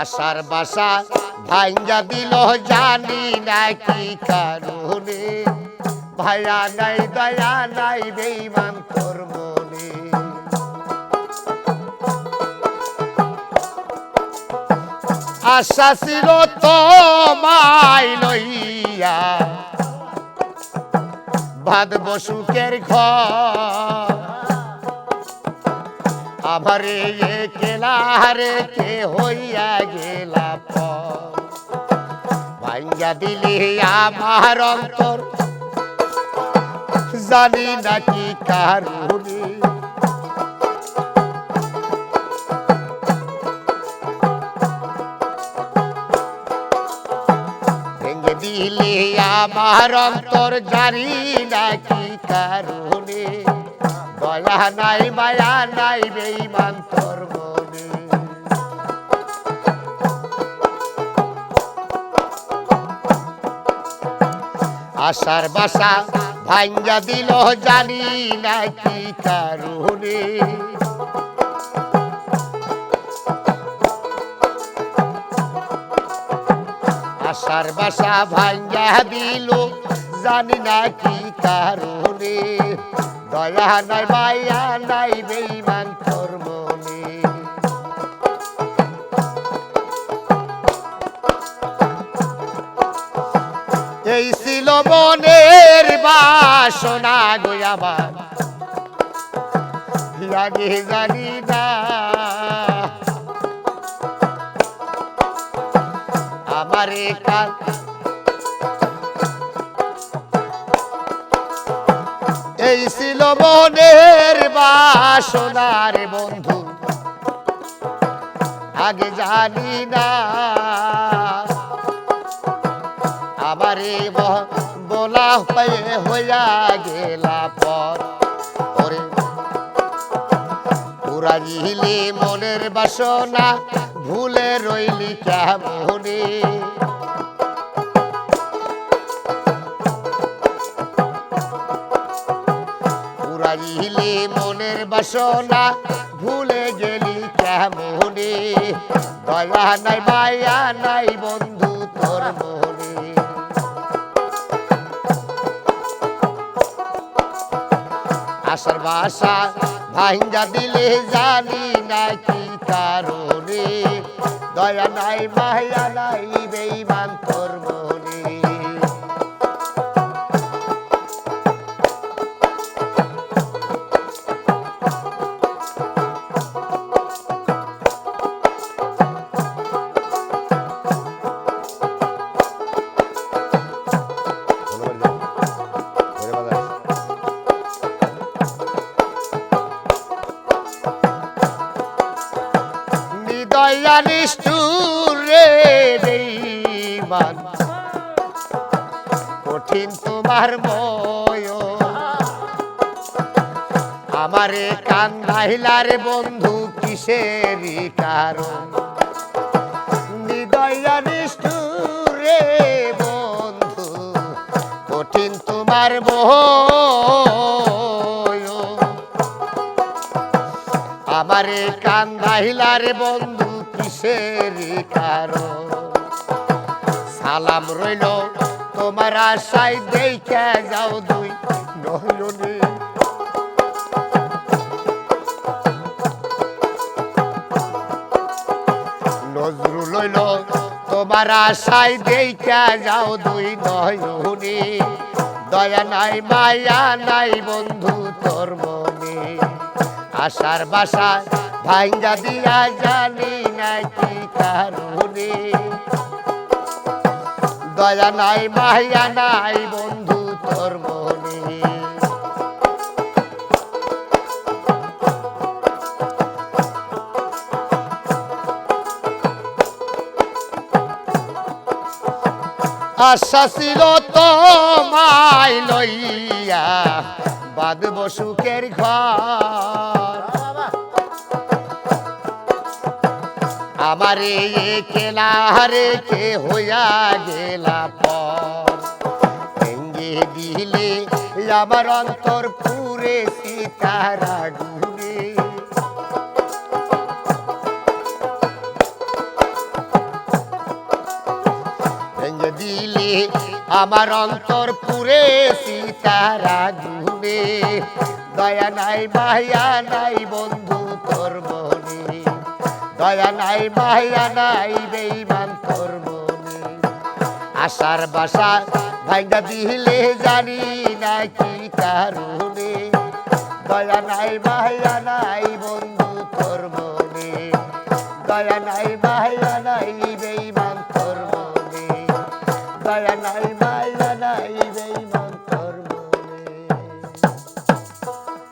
আশার বাসা ভাঙ্গা দিল, জানি না কি কারণে। ভায়া নাই, দয়া নাই বেইমান তোর মনে আশা ছিল তোমায় লইয়া। ভাদ বসুকের ঘর আবারে এ কেলারে কে হইয়া গেলা ভাঙ্গা দিলে আমার অন্তর। জানি নাকি কারুনি ভেঙে দিলে আমার অন্তর, জানি নাকি কারণে। দয়া নাই, মায়া তোর মনে আশার বাসা ভাঙ্গা দিল, জানি নাকি কারণে। আশার বাসা ভাঙ্গা দিল, জানি না কি কারণে। দয়া নাই মায়া নাই বেইমান তোর মনে এই ছিল মনের বাসনা গো আমার। আগে জানি না। আমারে কাল এই ছিল মনের বাসনার বন্ধু। আগে জানি না। আমারে ব- বলা হয়ে হইয়া গেলা পর। ওরে পুরাইলি মনের বাসনা ভুলে রইলি কেমনে? বাসনা ভুলে গেলি কেমনে দয়া নাই, মায়া নাই বন্ধু তোর মনে। আশার বাসা ভাঙ্গা দিলে জানি না কি কারণে। দয়া নাই, মায়া নাই, বেইমান তোর মনে। নিদয়া নিষ্ঠুর বেইমান। কঠিন তোমার ময় আমারে কান্দাইলার বন্ধু কিসেরই কারণ? নিদয়া নিষ্ঠুর বন্ধু, কঠিন তোমার মোয় আমারে কান্দাইলার বন্ধু কিসের কারণ? সালাম রইল তোমার আশায়, দেখে যাও দুই নয়নে। নজরুল লইল তোমার আশায়, দেখে যাও দুই নয়নে। দয়া নাই, মায়া নাই বন্ধু তোর মনে। আশার বাসা ভাঙ্গা দিয়া জানি নাই কি কারণে। দয়া নাই, মায়া নাই বন্ধু তোর মনে। আশা ছিল তোমায় লইয়া, বাঁধব সুখের ঘর। আমারে এ কেলা হারে কে হইয়া গেলা পর। ভেঙ্গে দিলে আমার অন্তর পুরে সীতারা ডুবে ভেঙ্গে দিলে আমার অন্তর পুরে সীতারা ডুবে দয়া নাই, মায়া নাই বন্ধু তোর মনে। দয়া নাই মায়া নাই বেইমান তোর মনে আশার বাসা ভাইঙ্গা দিলে জানি না কি কারণে। দয়া নাই মায়া নাই বন্ধু তোর মনে দয়া নাই মায়া নাই বেইমান তোর মনে দয়া নাই মায়া